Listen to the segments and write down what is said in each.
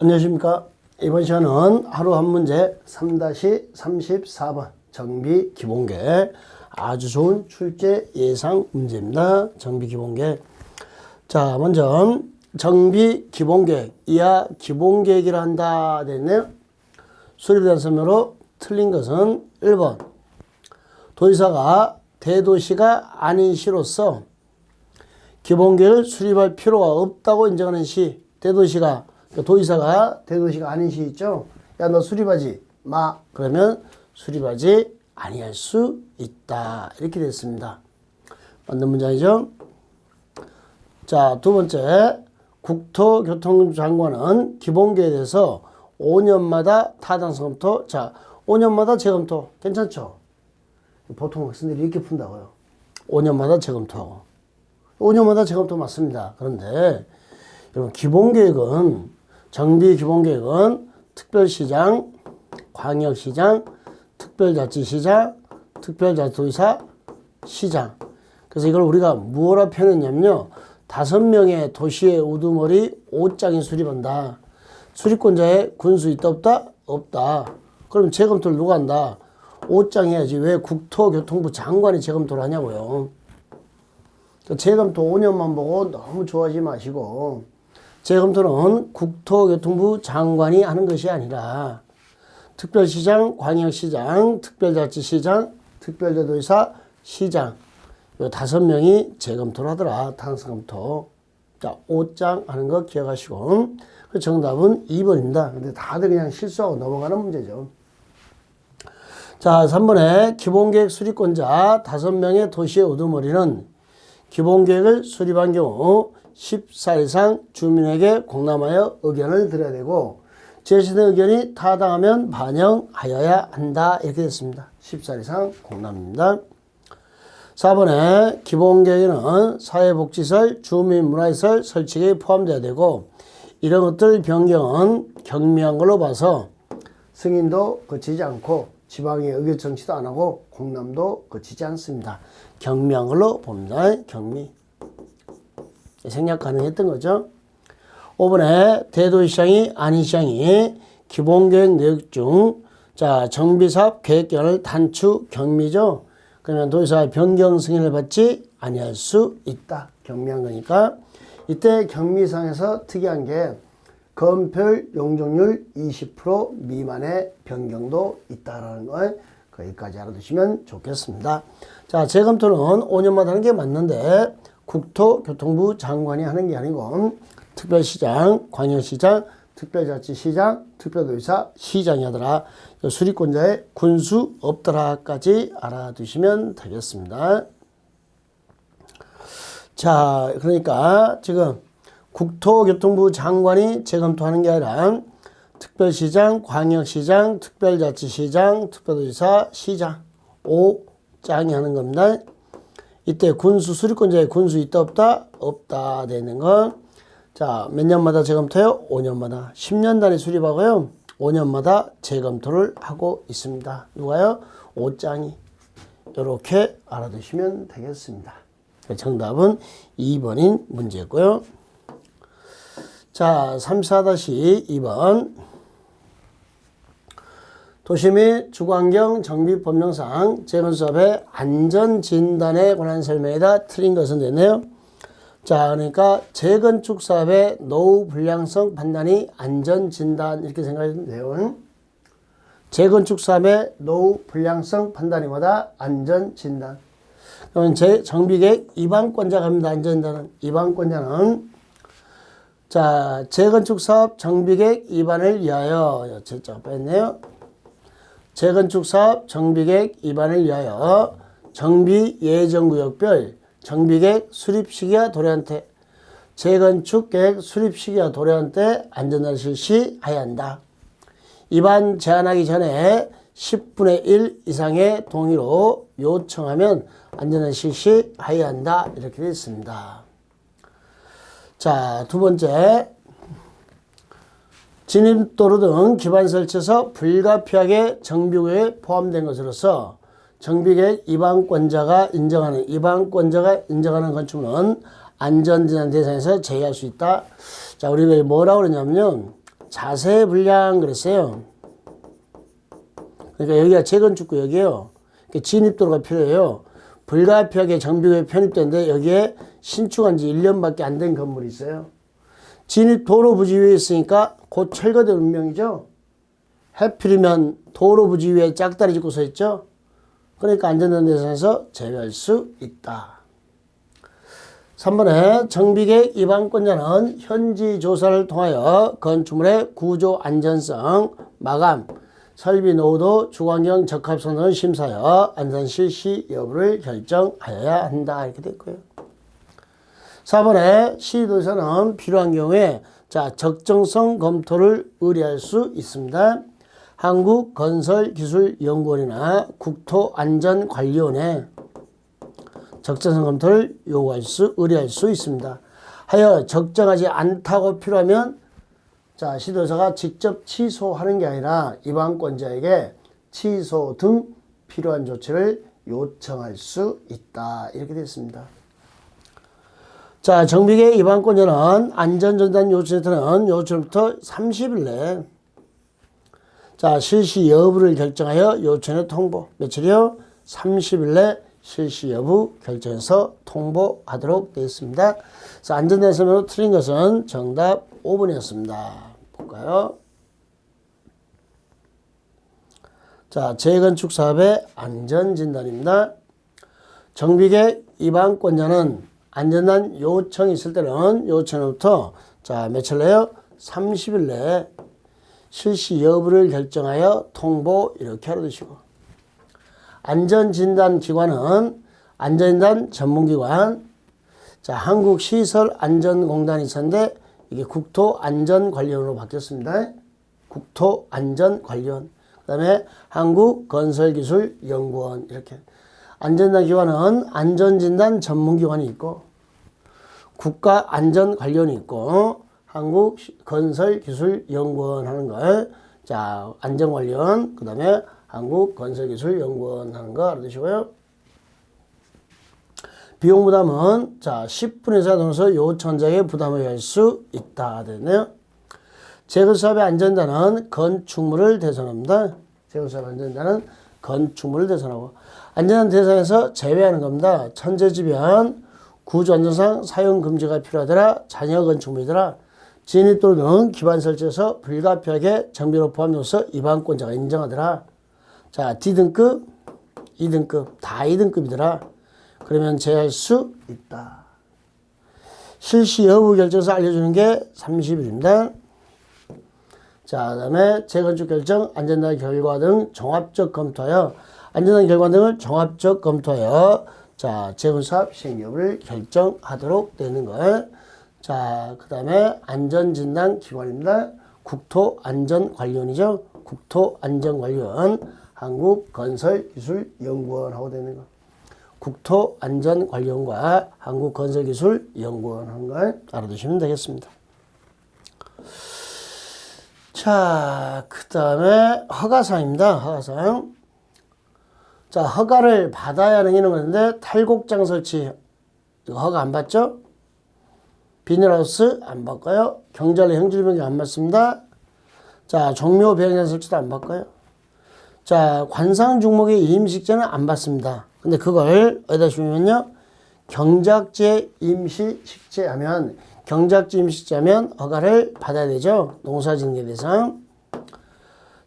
안녕하십니까. 이번 시간은 하루 한 문제 3-34번 정비 기본계 아주 좋은 출제 예상 문제입니다. 정비 기본계. 자, 먼저 정비 기본계획 이하 기본계획이라 한다 됐네요. 수립에 대한 설명으로 틀린 것은 1번 도의사가 대도시가 아닌 시로서 기본계획을 수립할 필요가 없다고 인정하는 시 대도시가 도의사가 대도시가 아닌 시 있죠? 야 너 수립하지 마. 그러면 수립하지 아니할 수 있다. 이렇게 됐습니다. 맞는 문장이죠? 자 두 번째. 국토교통장관은 기본계획에 대해서 5년마다 타당성 검토. 자 5년마다 재검토. 괜찮죠? 보통 학생들이 이렇게 푼다고요. 5년마다 재검토하고 5년마다 재검토 맞습니다. 그런데 여러분 기본 계획은 정비 기본계획은 특별시장, 광역시장, 특별자치시장, 특별자치도의사, 시장. 그래서 이걸 우리가 무엇라 표현했냐면요. 다섯 명의 도시의 우두머리 5장이 수립한다. 수립권자의 군수 있다 없다? 없다. 그럼 재검토를 누가 한다? 5장 해야지. 왜 국토교통부 장관이 재검토를 하냐고요. 재검토 5년만 보고 너무 좋아하지 마시고 재검토는 국토교통부 장관이 하는 것이 아니라 특별시장, 광역시장, 특별자치시장, 특별자도의사, 시장 요 다섯 명이 재검토를 하더라. 탄성검토. 자, 5장 하는 거 기억하시고 그 정답은 2번입니다. 근데 다들 그냥 실수하고 넘어가는 문제죠. 자, 3번에 기본계획 수립권자 다섯 명의 도시의 우두머리는 기본계획을 수립한 경우 14일 이상 주민에게 공람하여 의견을 드려야 되고 제시된 의견이 타당하면 반영하여야 한다 이렇게 됐습니다. 14일 이상 공람입니다. 4번에 기본계획에는 사회복지시설, 주민문화시설 설치가 포함되어야 되고 이런 것들 변경은 경미한 걸로 봐서 승인도 거치지 않고 지방의 의결 정치도 안 하고 공람도 거치지 않습니다. 경미한 걸로 봅니다. 경미. 생략 가능했던 거죠. 5번에 대도시장이 아닌 시장이 기본계획 내역 중, 자, 정비사업 계획견을 단축 경미죠. 그러면 도시사 변경 승인을 받지 아니할 수 있다. 경미한 거니까. 이때 경미상에서 특이한 게 건폐율 용적률 20% 미만의 변경도 있다라는 걸 거기까지 알아두시면 좋겠습니다. 자, 재검토는 5년마다 하는 게 맞는데 국토교통부 장관이 하는 게 아니고 특별시장, 광역시장, 특별자치시장, 특별도의사, 시장이 하더라. 수리권자의 군수 없더라까지 알아두시면 되겠습니다. 자, 그러니까 지금 국토교통부 장관이 재검토하는 게 아니라 특별시장, 광역시장, 특별자치시장, 특별도지사, 시장 5장이 하는 겁니다. 이때 군수 수리권자의 군수 있다 없다? 없다 되는 건 자, 몇 년마다 재검토요? 5년마다. 10년 단위 수립하고요. 5년마다 재검토를 하고 있습니다. 누가요? 5장이. 이렇게 알아두시면 되겠습니다. 정답은 2번인 문제고요. 자, 34-2번. 도시 및 주거환경 정비 법령상 재건수업의 안전진단에 관한 설명에다 틀린 것은 됐네요. 자, 그러니까 재건축 사업의 노후 불량성 판단이 안전진단 이렇게 생각하시면 돼요. 재건축 사업의 노후 불량성 판단이 뭐다? 안전진단. 그러면 제 정비계획 입안권자가 합니다. 안전진단은. 입안권자는 자, 재건축 사업 정비계획 입안을 위하여 제자 뺐네요. 재건축 사업 정비계획 입안을 위하여 정비 예정구역별 정비계획 수립 시기와 도래한테 재건축 계획 수립 시기와 도래한테 안전을 실시해야 한다. 입안 제한하기 전에 10분의 1 이상의 동의로 요청하면 안전을 실시해야 한다. 이렇게 되어 있습니다. 자, 두 번째. 진입도로 등 기반 설치에서 불가피하게 정비구역에 포함된 것으로서 정비계획 입안권자가 인정하는 입안권자가 인정하는 건축물은 안전진단 대상에서 제외할 수 있다. 자, 우리가 뭐라고 그러냐면요. 자세 분량 그랬어요. 그러니까 여기가 재건축 구역이에요. 그러니까 진입도로가 필요해요. 불가피하게 정비구에 편입됐는데 여기에 신축한 지 1년밖에 안 된 건물이 있어요. 진입 도로 부지 위에 있으니까 곧 철거될 운명이죠. 해필이면 도로 부지 위에 짝다리 짓고 서 있죠. 그러니까 안전한 대상에서 제외할 수 있다. 3번에 정비계획 위반권자는 현지 조사를 통하여 건축물의 구조 안전성, 마감, 설비 노후도 주관경 적합성 등을 심사하여 안전 실시 여부를 결정하여야 한다. 이렇게 됐고요. 4번에 시도에서는 필요한 경우에 자 적정성 검토를 의뢰할 수 있습니다. 한국건설기술연구원이나 국토안전관리원에 적정성 검토를 요구할 수 의뢰할 수 있습니다. 하여 적정하지 않다고 필요하면 자 시도사가 직접 취소하는 게 아니라 입안권자에게 취소 등 필요한 조치를 요청할 수 있다 이렇게 됐습니다. 자 정비계 입안권자는 안전전단 요청부터는 요청부터 30일 내에 자 실시 여부를 결정하여 요청의 통보 며칠이요? 30일 내 실시 여부 결정해서 통보하도록 되어 있습니다. 그래서 안전대 설명으로 틀린 것은 정답 5번이었습니다. 볼까요? 자, 재건축 사업의 안전진단입니다. 정비계 입안권자는 안전단 요청이 있을 때는 요청부터 자, 며칠 내요? 30일 내에 실시 여부를 결정하여 통보 이렇게 알아두시고 안전진단기관은 안전진단 전문기관 자 한국시설안전공단이 있었는데 이게 국토안전관리원으로 바뀌었습니다. 국토안전관리원 그 다음에 한국건설기술연구원 이렇게 안전단기관은 안전진단 전문기관이 있고 국가 안전관리원이 있고 한국 건설 기술 연구원 하는 걸, 자, 안전관리원, 그 다음에 한국 건설 기술 연구원 하는 거 알아두시고요. 비용 부담은, 자, 10분에서 넘어서 요청자에게 부담을 할 수 있다. 되네요. 재건 사업의 안전단은 건축물을 대상합니다. 재건 사업 안전단은 건축물을 대상하고, 안전한 대상에서 제외하는 겁니다. 천재지변, 구조 안전상 사용 금지가 필요하더라, 자녀 건축물이더라, 진입도로 등 기반 설치에서 불가피하게 정비로 포함되어서 입안권자가 인정하더라. 자, D등급, 2등급, 다 2등급이더라. 그러면 제할 수 있다. 실시 여부 결정서 알려주는 게 30일입니다. 자, 그 다음에 재건축 결정, 안전단 결과 등 종합적 검토하여, 안전단 결과 등을 종합적 검토하여, 자, 재건사업 시행 여부를 결정하도록 되는 걸. 자, 그 다음에 안전진단 기관입니다. 국토안전관리원이죠. 국토안전관리원, 한국건설기술연구원하고 되는 거. 국토안전관리원과 한국건설기술연구원 하는 걸 알아두시면 되겠습니다. 자, 그 다음에 허가사항입니다. 허가사항. 자, 허가를 받아야 하는 이런 건데, 탈곡장 설치, 이거 허가 안 받죠? 비닐하우스 안 바꿔요. 경찰 형질병이 안 맞습니다. 자, 종묘 배양장 설치도 안 바꿔요. 자, 관상 중목의 임식제는 안 받습니다. 근데 그걸 어디다 주면요? 경작제 임시 식재 하면 경작제 임식재 하면 허가를 받아야 되죠. 농사짓는 대상.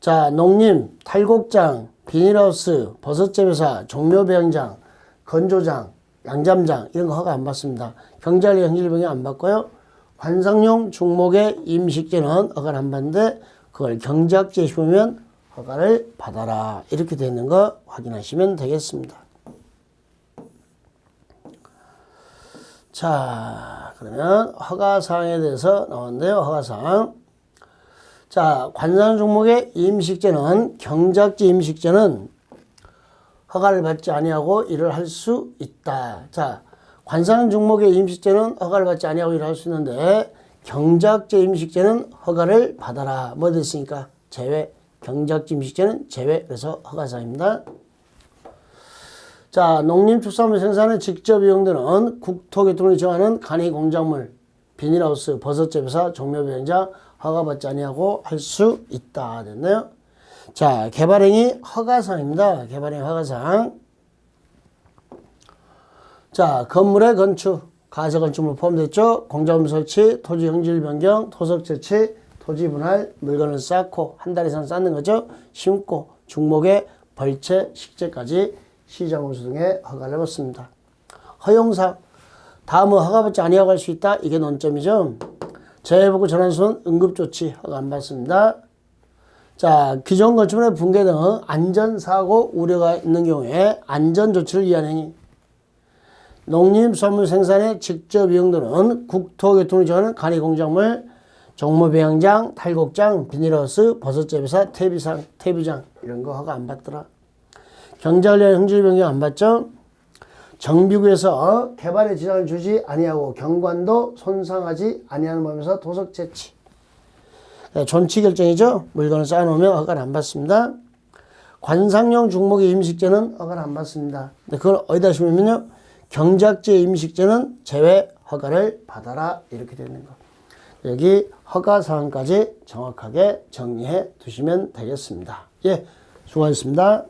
자, 농림, 탈곡장, 비닐하우스, 버섯재배사, 종묘 배양장, 건조장, 양잠장 이런 거 허가 안 받습니다. 경찰 형질병이 안 받고요. 관상용 중목의 임식제는 허가를 안 받는데 그걸 경작지에 보면 허가를 받아라 이렇게 되는 거 확인하시면 되겠습니다. 자 그러면 허가사항에 대해서 나왔는데요. 허가사항 자 관상 종목의 임식제는 경작지 임식제는 허가를 받지 아니하고 일을 할 수 있다. 자, 관상 종목의 임식제는 허가를 받지 아니하고 일을 할 수 있는데 경작제 임식제는 허가를 받아라. 뭐 됐으니까 제외. 경작제 임식제는 제외. 그래서 허가사입니다. 자, 농림축산물 생산에 직접 이용되는 국토교통을 정하는 간이 공작물, 비닐하우스, 버섯재배사, 종묘비행장, 허가받지 아니하고 할 수 있다 됐나요? 자 개발행위 허가사항입니다. 개발행위 허가사항. 자 건물의 건축 가세 건축물 포함됐죠? 공작물 설치, 토지 형질 변경, 토석 채취, 토지 분할, 물건을 쌓고 한 달 이상 쌓는 거죠. 심고 중목에 벌채, 식재까지 시장호수 등의 허가를 받습니다. 허용사 다음은 허가받지 아니하고 할 수 있다. 이게 논점이죠. 재해보고 전환수는 응급조치 허가 안 받습니다. 자, 기존 건축물의 붕괴 등 안전사고 우려가 있는 경우에 안전조치를 행위. 농림수산물 생산에 직접 이용되는 국토교통을 지원하는 간이공작물, 종모배양장, 탈곡장, 비닐하우스, 버섯재배사, 퇴비상, 퇴비장 이런 거 허가 안 받더라. 경제관련 형질 변경 안 받죠? 정비구에서 개발에 지장을 주지 아니하고 경관도 손상하지 아니하는 범위에서 도석 채취. 네, 존치 결정이죠. 물건을 쌓아놓으면 허가를 안 받습니다. 관상용 중목의 임식제는 허가를 안 받습니다. 근데 그걸 어디다 심으면요. 경작지의 임식제는 제외 허가를 받아라 이렇게 되는 거. 여기 허가 사항까지 정확하게 정리해 두시면 되겠습니다. 예, 수고하셨습니다.